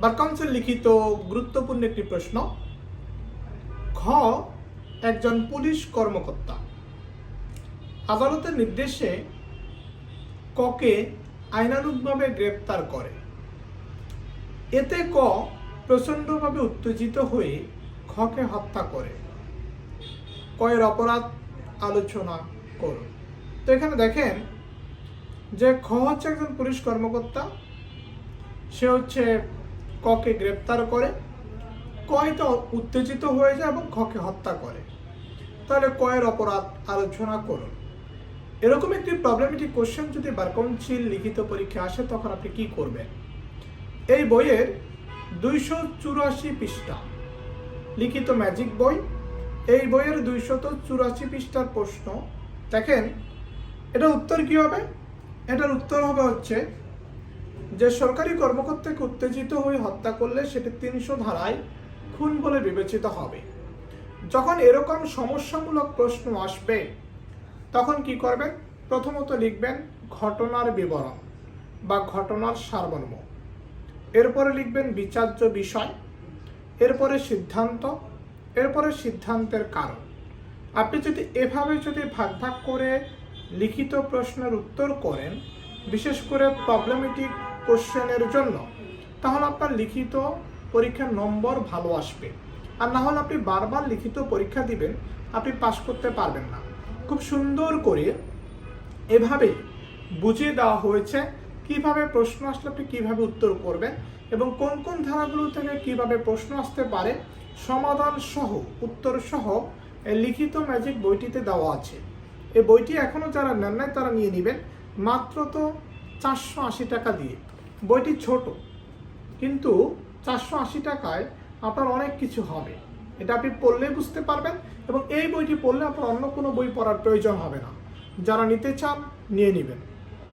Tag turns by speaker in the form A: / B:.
A: Bar council লিখিত গুরুত্বপূর্ণ একটি প্রশ্ন খ একজন পুলিশ কর্মকর্তা। আদালতের নির্দেশে ককে আইনানুগভাবে গ্রেপ্তার করে। এতে ক প্রচণ্ডভাবে উত্তেজিত হয়ে খকে হত্যা করে। কয়ের অপরাধ আলোচনা করুন তো এখানে দেখেন যে খ হচ্ছে একজন পুলিশ কর্মকর্তা, সে হচ্ছে ককে গ্রেপ্তার করে কয় তো উত্তেজিত হয়ে যায় এবং খকে হত্যা করে। তাহলে কয়ের অপরাধ আলোচনা করুন। এরকম একটি প্রবলেমেটিক কোশ্চেন যদি বার কাউন্সিল লিখিত পরীক্ষা আসে, তখন আপনি কি করবেন? এই বইয়ের দুইশো চুরাশি পৃষ্ঠা, লিখিত ম্যাজিক বই। এই বইয়ের দুইশত চুরাশি পৃষ্ঠার প্রশ্ন, দেখেন এটা উত্তর কি হবে? এটার উত্তর হবে হচ্ছে যে সরকারি কর্মকর্তাকে উত্তেজিত হয়ে হত্যা করলে সেটি তিনশো ধারায় খুন বলে বিবেচিত হবে। যখন এরকম সমস্যামূলক প্রশ্ন আসবে, তখন কি করবেন? প্রথমত লিখবেন ঘটনার বিবরণ বা ঘটনার সারমর্ম। এরপরে লিখবেন বিচার্য বিষয়, এরপরে সিদ্ধান্ত, এরপরে সিদ্ধান্তের কারণ। আপনি যদি এভাবে যদি ভাগ ভাগ করে লিখিত প্রশ্নের উত্তর করেন, বিশেষ করে প্রবলেমেটিক কোশ্চেনের জন্য, তাহলে আপনার লিখিত পরীক্ষার নম্বর ভালো আসবে। আর না হলে আপনি বারবার লিখিত পরীক্ষা দিবেন, আপনি পাশ করতে পারবেন না। খুব সুন্দর করে এভাবে বুঝিয়ে দেওয়া হয়েছে কীভাবে প্রশ্ন আসলে আপনি কীভাবে উত্তর করবেন এবং কোন কোন ধারাগুলো থেকে কীভাবে প্রশ্ন আসতে পারে, সমাধান সহ, উত্তর সহ লিখিত ম্যাজিক বইটিতে দেওয়া আছে। এই বইটি এখনও যারা নেন নাই তারা নিয়ে নেবেন, মাত্র তো চারশো আশি টাকা দিয়ে। বইটি ছোট, কিন্তু চারশো আশি টাকায় আপনার অনেক কিছু হবে। এটা আপনি পড়লেই বুঝতে পারবেন এবং এই বইটি পড়লে আপনার অন্য কোনো বই পড়ার প্রয়োজন হবে না। যারা নিতে চান, নিয়ে নেবেন।